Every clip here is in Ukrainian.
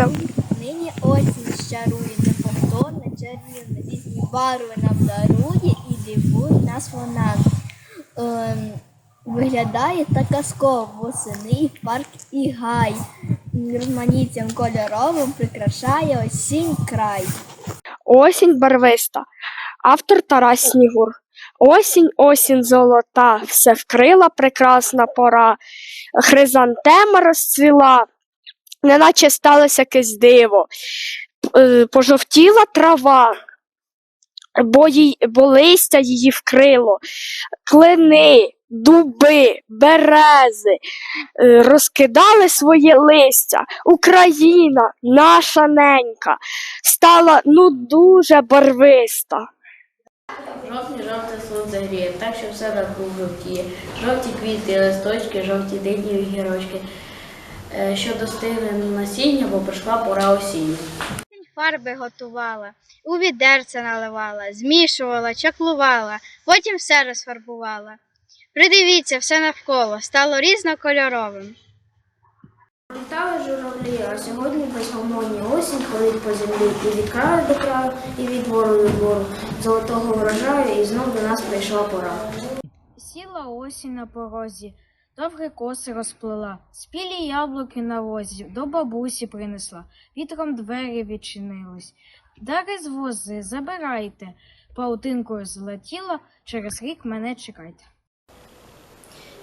там. Нині осінь щарує, неповторна, чарівна, різні барви нам дарує і дивує нас вона. Ем, виглядає та казково восени парк і гай. Розманіттям кольоровим прикрашає осінь край. Осінь барвиста. Автор Тарас Снігур. Осінь, осінь золота, все вкрила прекрасна пора. Хризантема розцвіла, неначе сталося якесь диво. Е, Пожовтіла трава, бо, їй, бо листя її вкрило. Клини, дуби, берези е, розкидали своє листя. Україна, наша ненька, стала ну дуже барвиста. Жовтні жовте сонце гріє, так що все навкруг жовтіє. Жовті квіти, листочки, жовті дині і гірочки. Е, Що достигне насіння, бо прийшла пора осіння. Фарби готувала, у відерце наливала, змішувала, чаклувала, потім все розфарбувала. Придивіться, все навколо стало різнокольоровим. Літали журавлі, а сьогодні без гармонії осінь ходить по землі і від краю до краю, і від двору до двору. Золотого врожаю і знов до нас прийшла пора. Сіла осінь на порозі, довгі коси розплела, спілі яблуки на возі, до бабусі принесла, вітром двері відчинились. Дари з вози, забирайте, паутинкою злетіла, через рік мене чекайте.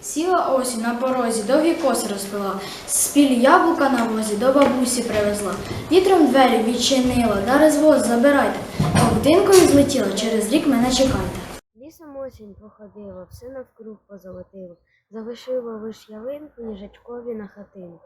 Сіла осінь на порозі, довгі коси розпила, спіль яблука на возі до бабусі привезла. Вітром двері відчинила, дари з воз забирайте. Павутинкою злетіла, через рік мене чекайте. Лісом осінь походила, все навкруг позолотила, залишила лиш ялинку їжачкові на хатинку.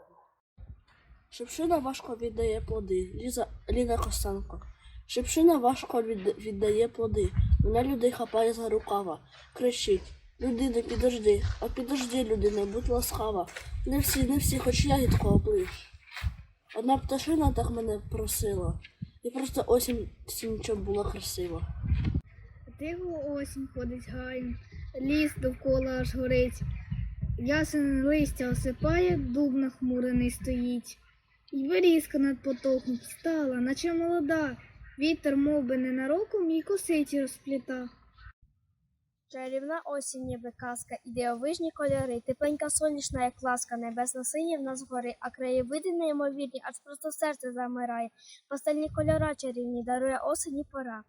Шипшина важко віддає плоди. Ліза Ліна Костенко. Шипшина важко від- віддає плоди. Мене людей хапає за рукава. Кричить. Людина, підожди, а підожди, людина, будь ласкава. Не всі, не всі, хоч ягідку оближ. Одна пташина так мене просила. І просто осінь сінчо була красива. Тихо осінь ходить гаєм, ліс довкола аж горить. Ясен листя осипає, дуб нахмурений стоїть. І берізка над потоком встала, наче молода. Вітер мов би ненароком їй косиці розпліта. Чарівна осінь ніби казка, і дивовижні кольори, тепленька сонячна, як ласка, небесно сині в нас гори, а краєвиди неймовірні, аж просто серце замирає. Пастельні кольора чарівні дарує осені пора.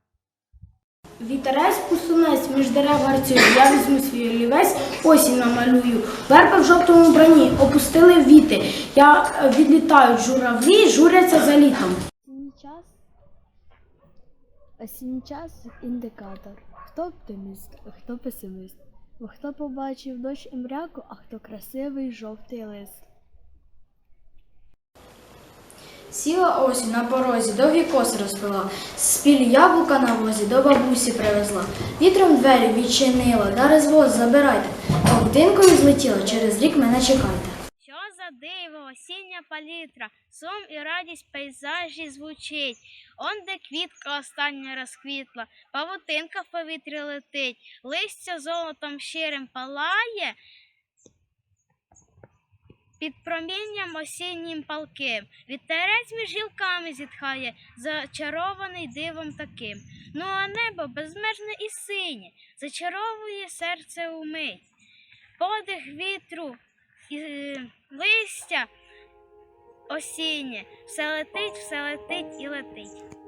Вітерець пустунець між дерев гарцює, я візьму свій олівець, осінь намалюю. Верби в жовтому броні опустили віти. Я е, відлітають журавлі, журяться за літом. Осінній час. Осінній час індикатор. Хто оптиміст, хто песиміст. Хто побачив дощ і мряку, а хто красивий жовтий лист. Сіла осінь на порозі, довгі коси розпила, спіль яблука на возі до бабусі привезла. Вітром двері відчинила, дари з воз забирайте. Павутинкою злетіла, через рік мене чекайте. Що за диво, осіння палітра, сум і радість пейзажі звучить. Он де квітка остання розквітла, павутинка в повітрі летить, листя золотом щирим палає. Під промінням осіннім палким, вітерець між гілками зітхає, зачарований дивом таким. Ну а небо безмежне і синє, зачаровує серце умить. Подих вітру і е, листя осіннє, все летить, все летить і летить.